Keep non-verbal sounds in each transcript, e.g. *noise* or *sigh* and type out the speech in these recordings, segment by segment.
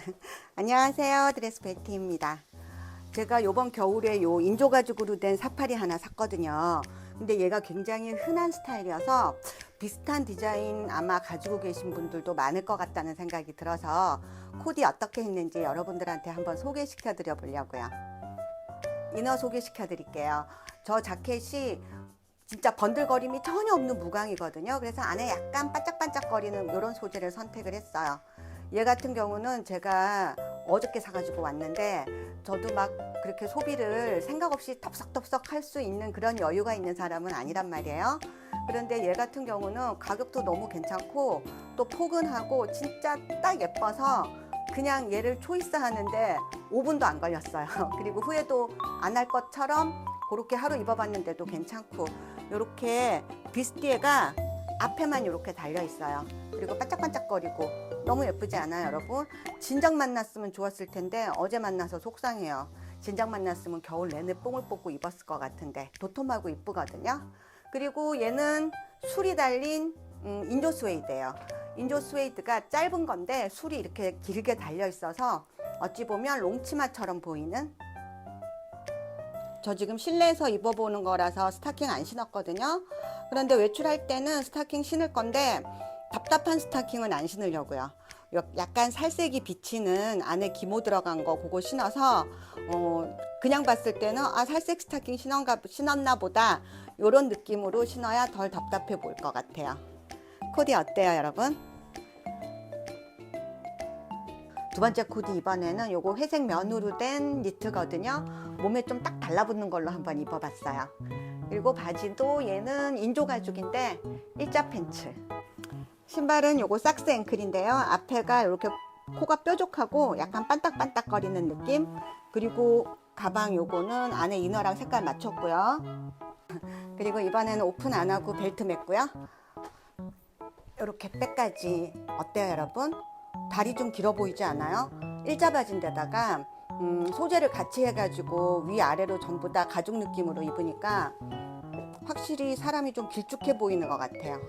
*laughs* 안녕하세요. 드레스 베티입니다. 제가 요번 겨울에 요 인조 가죽으로 된 사파리 하나 샀거든요. 근데 얘가 굉장히 흔한 스타일이어서 비슷한 디자인 아마 가지고 계신 분들도 많을 것 같다는 생각이 들어서 코디 어떻게 했는지 여러분들한테 한번 소개시켜 드려 보려고요. 이너 소개시켜 드릴게요. 저 자켓이 진짜 번들거림이 전혀 없는 무광이거든요. 그래서 안에 약간 반짝반짝거리는 이런 소재를 선택을 했어요. 얘 같은 경우는 제가 어저께 사가지고 왔는데 저도 막 그렇게 소비를 생각 없이 덥석덥석 할 수 있는 그런 여유가 있는 사람은 아니란 말이에요. 그런데 얘 같은 경우는 가격도 너무 괜찮고 또 포근하고 진짜 딱 예뻐서 그냥 얘를 초이스 하는데 5분도 안 걸렸어요. *laughs* 그리고 후회도 안 할 것처럼 그렇게 하루 입어봤는데도 괜찮고 이렇게 비스티에가 앞에만 이렇게 달려 있어요. 그리고 반짝반짝거리고 너무 예쁘지 않아요, 여러분? 진작 만났으면 좋았을 텐데 어제 만나서 속상해요. 진작 만났으면 겨울 내내 뽕을 뽑고 입었을 것 같은데 도톰하고 이쁘거든요. 그리고 얘는 술이 달린 음, 인조 스웨이드예요. 인조 스웨이드가 짧은 건데 술이 이렇게 길게 달려 있어서 어찌 보면 롱치마처럼 보이는 저 지금 실내에서 입어보는 거라서 스타킹 안 신었거든요. 그런데 외출할 때는 스타킹 신을 건데 답답한 스타킹은 안 신으려고요. 요- 약간 살색이 비치는 안에 기모 들어간 거 그거 신어서 어, 그냥 봤을 때는 아 살색 스타킹 신었가, 신었나 보다 이런 느낌으로 신어야 덜 답답해 보일 것 같아요. 코디 어때요 여러분? 두 번째 코디 이번에는 요거 회색 면으로 된 니트거든요. 몸에 좀 딱 달라붙는 걸로 한번 입어봤어요. 그리고 바지도 얘는 인조 가죽인데 일자 팬츠. 신발은 요거 삭스 앵클인데요. 앞에가 이렇게 코가 뾰족하고 약간 반딱반딱거리는 느낌. 그리고 가방 요거는 안에 이너랑 색깔 맞췄고요. *laughs* 그리고 이번에는 오픈 안 하고 벨트 맸고요. 이렇게 백까지 어때요, 여러분? 다리 좀 길어 보이지 않아요? 일자 바지인데다가 음, 소재를 같이 해가지고 위 아래로 전부 다 가죽 느낌으로 입으니까 확실히 사람이 좀 길쭉해 보이는 것 같아요.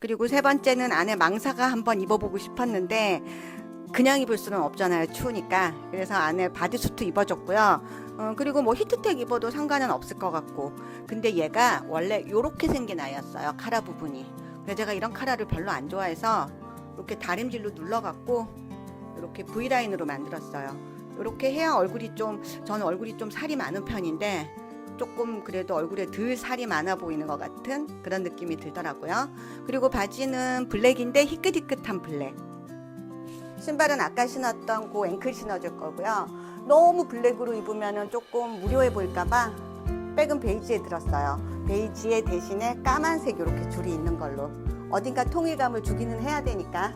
그리고 세 번째는 안에 망사가 한번 입어보고 싶었는데 그냥 입을 수는 없잖아요 추우니까. 그래서 안에 바디수트 입어줬고요. 어, 그리고 뭐 히트텍 입어도 상관은 없을 것 같고. 근데 얘가 원래 이렇게 생긴 아이였어요 카라 부분이. 근데 제가 이런 카라를 별로 안 좋아해서 이렇게 다림질로 눌러갖고 이렇게 V라인으로 만들었어요. 이렇게 해야 얼굴이 좀 저는 얼굴이 좀 살이 많은 편인데 조금 그래도 얼굴에 덜 살이 많아 보이는 것 같은 그런 느낌이 들더라고요. 그리고 바지는 블랙인데 희끗희끗한 블랙. 신발은 아까 신었던 그 앵클 신어줄 거고요. 너무 블랙으로 입으면 조금 무료해 보일까봐 백은 베이지에 들었어요. 베이지에 대신에 까만색 이렇게 줄이 있는 걸로 어딘가 통일감을 주기는 해야 되니까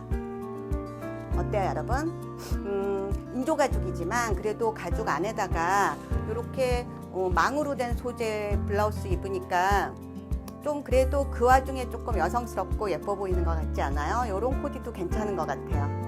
어때요 여러분? 음, 인조 가죽이지만 그래도 가죽 안에다가 이렇게 어, 망으로 된 소재 블라우스 입으니까 좀 그래도 그 와중에 조금 여성스럽고 예뻐 보이는 것 같지 않아요? 이런 코디도 괜찮은 것 같아요.